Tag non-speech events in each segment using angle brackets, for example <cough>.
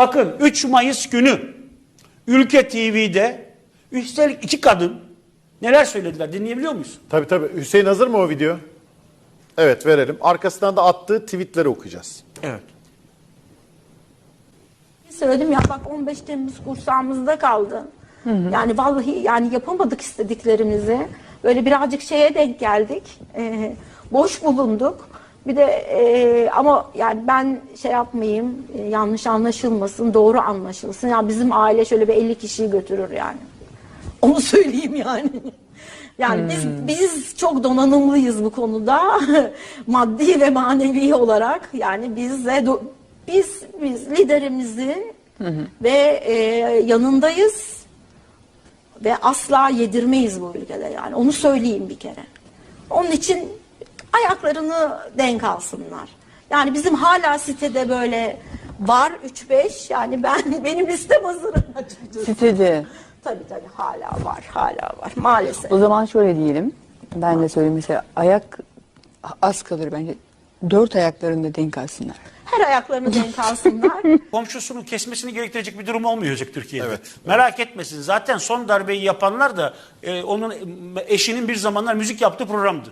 Bakın 3 Mayıs günü Ülke TV'de üstelik iki kadın neler söylediler dinleyebiliyor muyuz? Tabii tabii. Hüseyin hazır mı o video? Evet verelim. Arkasından da attığı tweetleri okuyacağız. Evet. Söyledim ya bak 15 Temmuz kursağımızda kaldı. Yani vallahi yani yapamadık istediklerimizi. Böyle birazcık şeye denk geldik. Ee, boş bulunduk. Bir de e, ama yani ben şey yapmayayım e, yanlış anlaşılmasın doğru anlaşılsın. Ya bizim aile şöyle bir 50 kişiyi götürür yani. <laughs> Onu söyleyeyim yani. Yani biz biz çok donanımlıyız bu konuda. <laughs> Maddi ve manevi olarak yani bizle do- biz biz liderimizin ve e, yanındayız ve asla yedirmeyiz bu ülkede yani. Onu söyleyeyim bir kere. Onun için ayaklarını denk alsınlar. Yani bizim hala sitede böyle var 3-5 yani ben <laughs> benim listem hazır açıkçası. Sitede. Tabii tabii hala var, hala var maalesef. O zaman şöyle diyelim. Ben de söyleyeyim mesela ayak az kalır bence. Dört ayaklarında denk alsınlar. Her ayaklarını denk alsınlar. <laughs> Komşusunun kesmesini gerektirecek bir durum olmayacak Türkiye'de. Evet. Merak etmesin. Zaten son darbeyi yapanlar da e, onun eşinin bir zamanlar müzik yaptığı programdı.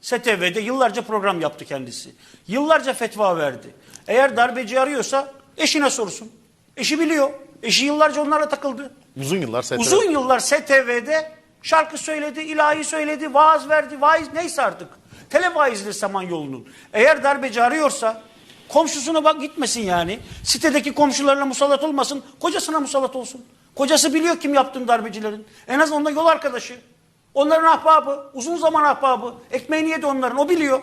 STV'de yıllarca program yaptı kendisi. Yıllarca fetva verdi. Eğer darbeci arıyorsa eşine sorsun. Eşi biliyor. Eşi yıllarca onlarla takıldı. Uzun yıllar STV. Uzun yıllar STV'de şarkı söyledi, ilahi söyledi, vaaz verdi, vaiz neyse artık. Televaizli Samanyolu'nun. Eğer darbeci arıyorsa komşusuna bak gitmesin yani. Sitedeki komşularına musallat olmasın, kocasına musallat olsun. Kocası biliyor kim yaptığını darbecilerin. En azından onda yol arkadaşı. Onların ahbabı, uzun zaman ahbabı. Ekmeğini yedi onların, o biliyor.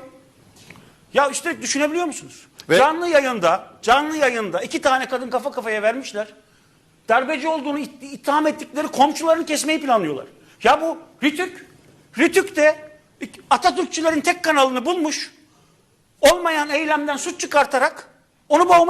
Ya işte düşünebiliyor musunuz? Ve- Canlı yayında, canlı yayında iki tane kadın kafa kafaya vermişler. Darbeci olduğunu it- itham ettikleri komşularını kesmeyi planlıyorlar. Ya bu Ritük, Ritük de Atatürkçülerin tek kanalını bulmuş. Olmayan eylemden suç çıkartarak onu boğmaya